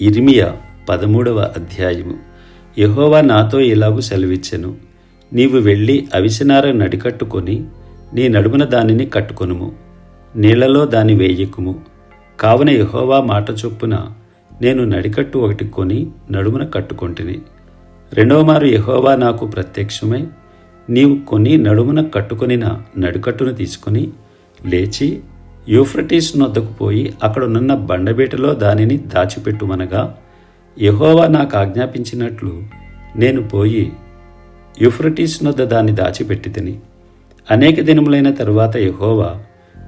ఇర్మియా పదమూడవ అధ్యాయము. యహోవా నాతో ఇలాగూ సెలవిచ్చెను. నీవు వెళ్ళి అవిసెనార నడికట్టుకొని నీ నడుమున దానిని కట్టుకొనుము. నీళ్ళలో దాని వేయకుము. కావున యహోవా మాట చొప్పున నేను నడికట్టు ఒకటి కొని నడుమున కట్టుకొంటిని. రెండవ మారు నాకు ప్రత్యక్షమై నీవు కొని నడుమున కట్టుకొనిన నడికట్టును తీసుకొని లేచి యూఫ్రటీస్ నొద్దకు పోయి అక్కడున్న బండబీటలో దానిని దాచిపెట్టుమనగా యహోవా నాకు ఆజ్ఞాపించినట్లు నేను పోయి యూఫ్రటీస్ నొద్ద దాన్ని దాచిపెట్టి తిని. అనేక దినములైన తరువాత యహోవా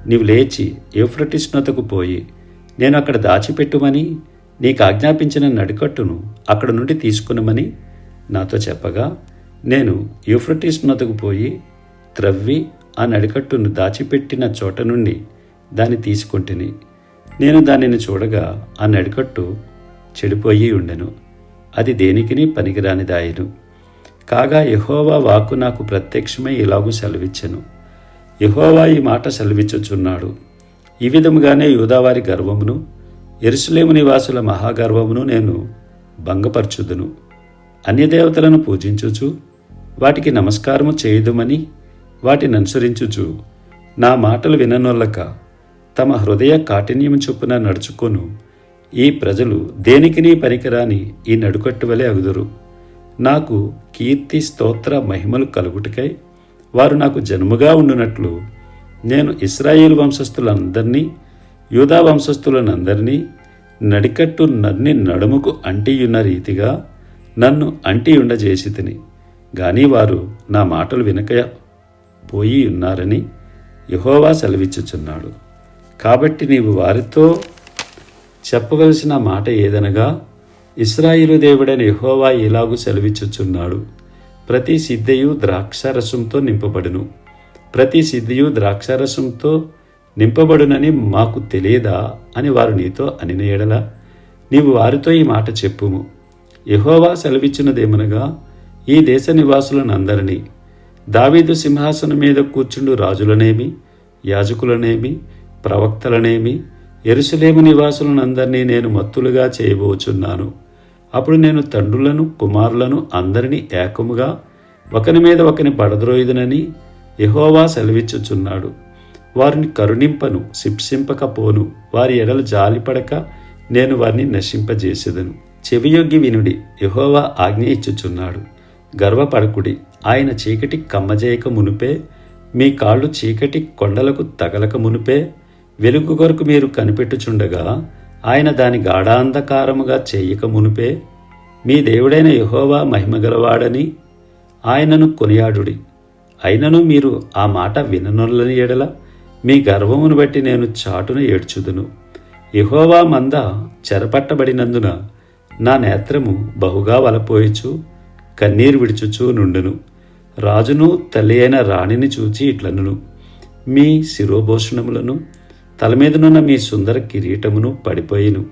నీవు లేచి యూఫ్రటీస్ నొద్దకు పోయి నేను అక్కడ దాచిపెట్టుమని నీకు ఆజ్ఞాపించిన నడికట్టును అక్కడ నుండి తీసుకునమని నాతో చెప్పగా నేను యూఫ్రటీస్ నొద్దకు పోయి త్రవ్వి ఆ నడికట్టును దాచిపెట్టిన చోట నుండి దాన్ని తీసుకుంటుని నేను దానిని చూడగా ఆ నడికట్టు చెడిపోయి ఉండెను. అది దేనికిని పనికిరానిదాయను. కాగా యహోవా వాక్కు నాకు ప్రత్యక్షమై ఇలాగూ సెలవిచ్చెను. యహోవా ఈ మాట సెలవిచ్చుచున్నాడు. ఈ విధముగానే యూదావారి గర్వమును ఎరుసలేము నివాసుల మహాగర్వమును నేను భంగపరచుదును. అన్యదేవతలను పూజించుచు వాటికి నమస్కారము చేయుదుమని వాటిని అనుసరించుచు నా మాటలు విననొల్లక తమ హృదయ కాఠిన్యం చొప్పున నడుచుకొను. ఈ ప్రజలు దేనికినీ పనికిరాని ఈ నడుకట్టు వలె అగుదురు. నాకు కీర్తి స్తోత్ర మహిమలు కలుగుటకై వారు నాకు జన్ముగా ఉండునట్లు నేను ఇస్రాయేల్ వంశస్థులందరినీ యూదా వంశస్థులనందరినీ నడికట్టు నన్ని నడుముకు అంటియున్న రీతిగా నన్ను అంటియుండజేసి తిని గాని వారు నా మాటలు వినక పోయి ఉన్నారని యహోవా సెలవిచ్చుచున్నాడు. కాబట్టి నీవు వారితో చెప్పవలసిన మాట ఏదనగా ఇస్రాయిలు దేవుడైన యహోవా ఇలాగు సెలవిచ్చుచున్నాడు. ప్రతి సిద్ధయు ద్రాక్షారసంతో నింపబడును. ప్రతి సిద్ధియు ద్రాక్షారసంతో నింపబడునని మాకు తెలియదా అని వారు నీతో అనినేయడలా నీవు వారితో ఈ మాట చెప్పుము. యహోవా సెలవిచ్చినదేమనగా ఈ దేశ నివాసులనందరినీ దావీదు సింహాసనం మీద కూర్చుండు రాజులనేమి యాజకులనేమి ప్రవక్తలనేమి? ఎరుసలేము నివాసులనందరినీ నేను మత్తులుగా చేయబోచున్నాను. అప్పుడు నేను తండ్రులను కుమారులను అందరినీ ఏకముగా ఒకని మీద ఒకని పడద్రోయుదునని యహోవా సెలవిచ్చుచున్నాడు. వారిని కరుణింపను శిప్సింపకపోను వారి ఎడలు జాలిపడక నేను వారిని నశింపజేసేదను. చెవియొగ్గి వినుడి యహోవా ఆజ్ఞ ఇచ్చుచున్నాడు. గర్వపడకుడి ఆయన చీకటి కమ్మజేయక మునుపే మీ కాళ్ళు చీకటి కొండలకు తగలక మునుపే వెలుగు కొరకు మీరు కనిపెట్టుచుండగా ఆయన దాని గాఢాంధకారముగా చేయక మునుపే మీ దేవుడైన యహోవా మహిమగలవాడని ఆయనను కొనియాడుడి. అయినను మీరు ఆ మాట విననొల్లని ఎడల మీ గర్వమును బట్టి నేను చాటున ఏడ్చుదును. యహోవా మంద చెరపట్టబడినందున నా నేత్రము బహుగా వలపోయిచు కన్నీరు విడుచుచూ నుండును. రాజును తల్లి అయిన రాణిని చూచి ఇట్లనును. మీ శిరోభూషణములను తల మీదనున్న మీ సుందర కిరీటమును పడిపోయిను.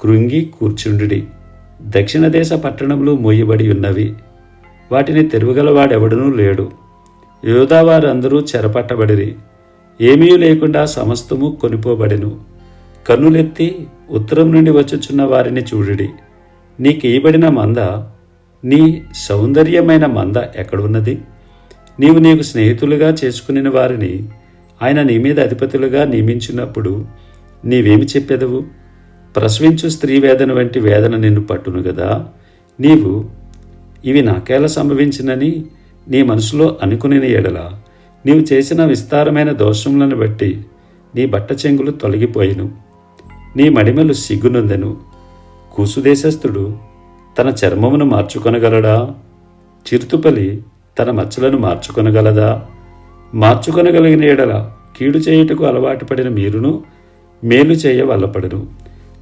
కృంగి కూర్చుండుడి. దక్షిణ దేశ పట్టణములు మోయబడి ఉన్నవి. వాటిని తెరువగలవాడెవడనూ లేడు. యోధావారందరూ చెరపట్టబడిరి. ఏమీ లేకుండా సమస్తము కొనిపోబడెను. కన్నులెత్తి ఉత్తరం నుండి వచ్చుచున్న వారిని చూడుడి. నీకియబడిన మంద నీ సౌందర్యమైన మంద ఎక్కడున్నది? నీవు నీకు స్నేహితులుగా చేసుకుని వారిని ఆయన నీ మీద అధిపతులుగా నియమించినప్పుడు నీవేమి చెప్పెదవు? ప్రసవించు స్త్రీ వేదన వంటి వేదన నిన్ను పట్టును గదా. నీవు ఇవి నాకేలా సంభవించినని నీ మనసులో అనుకుని ఎడల నీవు చేసిన విస్తారమైన దోషములను బట్టి నీ బట్ట చెంగులు తొలగిపోయిను. నీ మడిమలు సిగ్గునందెను. కూసుదేశస్థుడు తన చర్మమును మార్చుకొనగలడా? చిరుతుపలి తన మచ్చలను మార్చుకొనగలదా? మార్చుకొనగలిగిన ఎడల కీడు చేయుటకు అలవాటు పడిన మీరును మేలు చేయ వల్లపడను.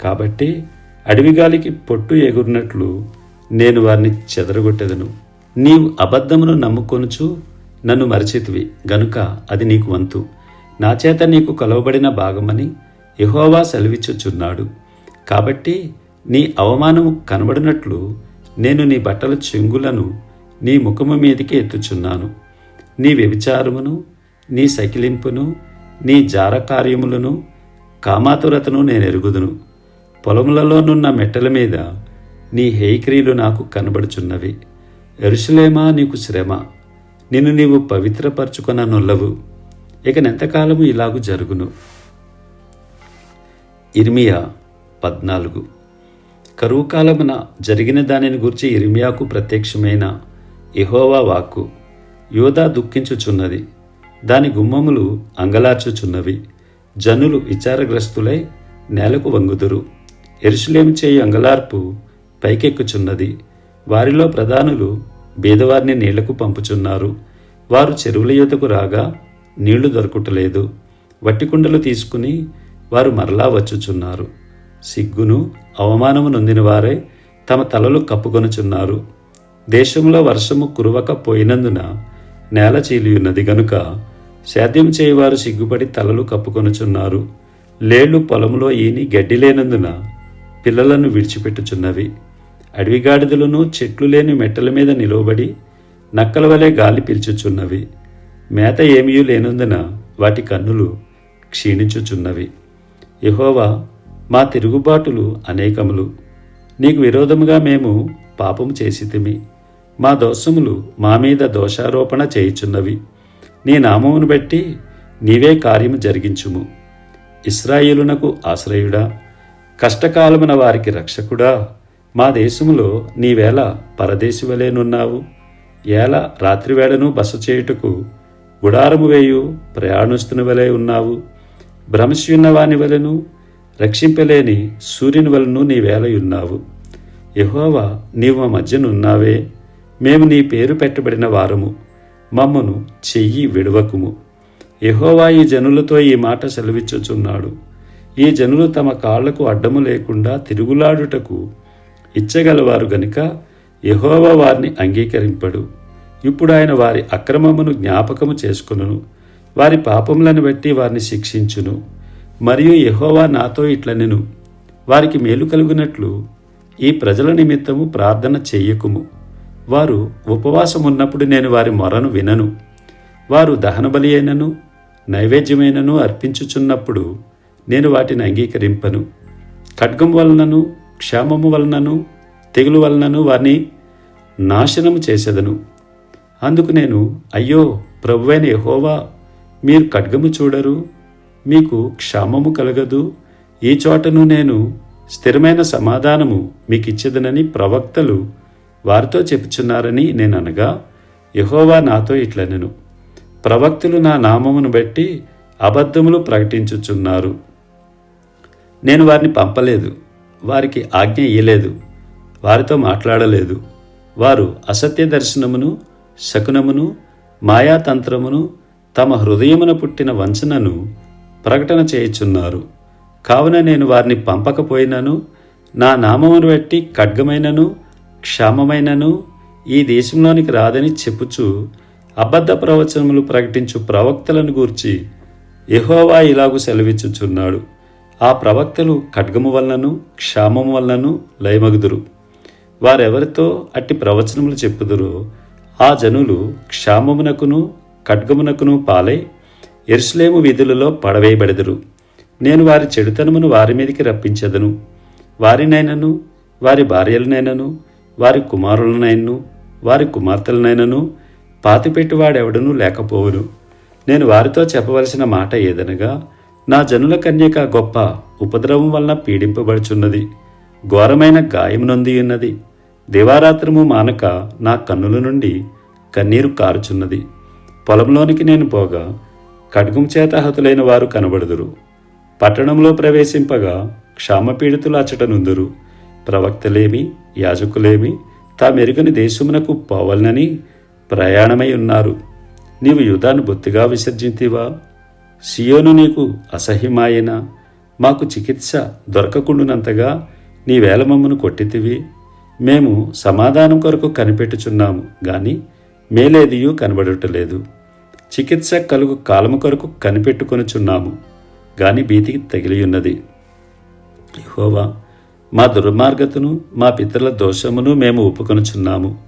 కాబట్టి అడవిగాలికి పొట్టు ఎగురినట్లు నేను వారిని చెదరగొట్టెదను. నీవు అబద్ధమును నమ్ముకొనుచు నన్ను మరచితివి. గనుక అది నీకు వంతు. నా చేత నీకు కొలవబడిన భాగమని యెహోవా సెలవిచ్చుచున్నాడు. కాబట్టి నీ అవమానము కనబడినట్లు నేను నీ బట్టల చెంగులను నీ ముఖము మీదికి ఎత్తుచున్నాను. నీ వ్యభిచారమును నీ సకిలింపును నీ జార కార్యములను కామాతురతను నేను ఎరుగుదును. పొలములలోనున్న మెట్టల మీద నీ హేక్రియలు నాకు కనబడుచున్నవి. ఎరుసలేమా నీకు శ్రమ. నిన్ను నీవు పవిత్రపరచుకొన నొల్లవు. ఇకనెంతకాలము ఇలాగు జరుగును. ఇర్మియా పద్నాలుగు. కరువు కాలమున జరిగిన దానిని గురించి ఇర్మియాకు ప్రత్యక్షమైన ఇహోవా వాక్కు. యోధా దుఃఖించుచున్నది. దాని గుమ్మములు అంగలార్చుచున్నవి. జనులు విచారగ్రస్తులై నేలకు వంగుదురు. ఎరుషులేమి చేయి అంగలార్పు పైకెక్కుచున్నది. వారిలో ప్రధానులు బీదవారిని నీళ్ళకు పంపుచున్నారు. వారు చెరువుల యువతకు రాగా నీళ్ళు దొరకటలేదు. వట్టి కుండలు తీసుకుని వారు మరలా వచ్చుచున్నారు. సిగ్గును అవమానము నొందిన వారే తమ తలలు కప్పుకొనుచున్నారు. దేశంలో వర్షము కురవక పోయినందున నేల చీలియున్నది గనుక సేద్యం చేయవారు సిగ్గుపడి తలలు కప్పుకొనుచున్నారు. లేళ్ళు పొలంలో ఈని గడ్డి లేనందున పిల్లలను విడిచిపెట్టుచున్నవి. అడవిగాడిదలను చెట్లు లేని మెట్టల మీద నిలవబడి నక్కల వలె గాలి పీల్చుచున్నవి. మేత ఏమీ లేనందున వాటి కన్నులు క్షీణించుచున్నవి. యహోవా మా తిరుగుబాటులు అనేకములు. నీకు విరోధముగా మేము పాపము చేసితిమి మా దోషములు మా మీద దోషారోపణ చేయుచున్నవి. నీ నామమును బట్టి నీవే కార్యము జరిగించుము. ఇస్రాయేలునకు ఆశ్రయుడా కష్టకాలమున వారికి రక్షకుడా మా దేశములో నీవేళ పరదేశి వలెనున్నావు ఏల రాత్రివేళను బస చేయుటకు గుడారము వేయు ప్రయాణిస్తున్న వలె ఉన్నావు. భ్రమశున్నవాని వలెను రక్షింపలేని సూర్యుని వలను నీవేళయున్నావు ఉన్నావు. నీవు మా మధ్యనున్నావే. మేము నీ పేరు పెట్టబడిన వారము. మమ్మను చెయ్యి విడవకుము. యహోవా ఈ జనులతో ఈ మాట సెలవిచ్చుచున్నాడు. ఈ జనులు తమ కాళ్ళకు అడ్డము లేకుండా తిరుగులాడుటకు ఇచ్చగలవారు గనుక యహోవా వారిని అంగీకరింపడు. ఇప్పుడు ఆయన వారి అక్రమమును జ్ఞాపకము చేసుకును వారి పాపములను బట్టి వారిని శిక్షించును. మరియు యహోవా నాతో ఇట్లనెను వారికి మేలు కలుగునట్లు ఈ ప్రజల నిమిత్తము ప్రార్థన చెయ్యకుము. వారు ఉపవాసం ఉన్నప్పుడు నేను వారి మొరను వినను. వారు దహనబలి అయినను నైవేద్యమైనను అర్పించుచున్నప్పుడు నేను వాటిని అంగీకరింపను. ఖడ్గం వలనను క్షేమము వలనను తెగులు వలనను వారిని నాశనము చేసేదను. అందుకు నేను అయ్యో ప్రభువైన యహోవా మీరు ఖడ్గము చూడరు మీకు క్షామము కలగదు ఈ చోటను నేను స్థిరమైన సమాధానము మీకు ఇచ్చేదనని ప్రవక్తలు వారితో చెప్పుచున్నారని నేను అనగా యహోవా నాతో ఇట్లనెను. ప్రవక్తులు నా నామమును బట్టి అబద్ధములు ప్రకటించుచున్నారు. నేను వారిని పంపలేదు. వారికి ఆజ్ఞ ఇయ్యలేదు. వారితో మాట్లాడలేదు. వారు అసత్య దర్శనమును శకునమును మాయాతంత్రమును తమ హృదయమున పుట్టిన వంచనను ప్రకటన చేయుచున్నారు. కావున నేను వారిని పంపకపోయినను నా నామమును బట్టి ఖడ్గమైనను క్షామమైనను ఈ దేశంలోనికి రాదని చెప్పుచు అబద్ధ ప్రవచనములు ప్రకటించు ప్రవక్తలను గూర్చి ఎహోవా ఇలాగు సెలవిచ్చుచున్నాడు. ఆ ప్రవక్తలు ఖడ్గము వలనను క్షామము వలనను లయమగుదురు. వారెవరితో అట్టి ప్రవచనములు చెప్పుదురో ఆ జనులు క్షామమునకును ఖడ్గమునకును పాలై ఎరుసలేము వీధులలో పడవేయబడెదరు. నేను వారి చెడుతనమును వారి మీదకి రప్పించెదను. వారినైనను వారి భార్యలనైనను వారి కుమారులనైనను వారి కుమార్తెలనైనను పాతిపెట్టువాడెవడనూ లేకపోవును. నేను వారితో చెప్పవలసిన మాట ఏదనగా నా జనుల కన్యక గొప్ప ఉపద్రవం వలన పీడింపబడుచున్నది. ఘోరమైన గాయం నొంది ఉన్నది దివారాత్రము మానక నా కన్నుల నుండి కన్నీరు కారుచున్నది. పొలంలోనికి నేను పోగా ఖడ్గం చేత హతులైన వారు కనబడుదురు. పట్టణంలో ప్రవేశింపగా క్షామపీడితులు అచ్చటనుందురు ప్రవక్తలేమి యాజకులేమి తామెరుగని దేశమునకు పోవలనని ప్రయాణమై ఉన్నారు. నీవు యుధాన్ని బొత్తిగా విసర్జింతివా? సియోను నీకు అసహ్యమాయన? మాకు చికిత్స దొరకకుండునంతగా నీ వేలమమ్మను కొట్టితివి. మేము సమాధానం కొరకు కనిపెట్టుచున్నాము గాని మేలేదియూ కనబడటలేదు. చికిత్స కలుగు కాలము కొరకు కనిపెట్టుకొనుచున్నాము గాని భీతికి తగిలియున్నది. యహోవా మా దుర్మార్గతను మా పితరుల దోషమును మేము ఒప్పుకొనుచున్నాము.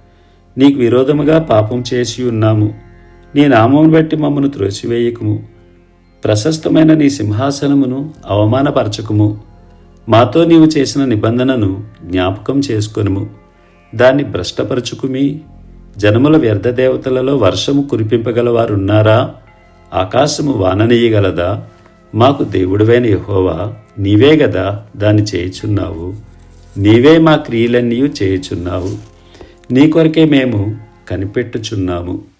నీకు విరోధముగా పాపం చేసి ఉన్నాము. నీ నామమును బట్టి మమ్మను త్రోసివేయకుము. ప్రశస్తమైన నీ సింహాసనమును అవమానపరచకుము. మాతో నీవు చేసిన నిబంధనను జ్ఞాపకం చేసుకొనుము. దాన్ని భ్రష్టపరచుకుమి. జనముల వ్యర్థ దేవతలలో వర్షము కురిపింపగలవారున్నారా? ఆకాశము వాననీయగలదా? మాకు దేవుడివైన యహోవా నీవే గదా దాన్ని చేయుచున్నావు. నీవే మా క్రియలన్నీ చేయుచున్నావు. నీ కొరకే మేము కనిపెట్టుచున్నాము.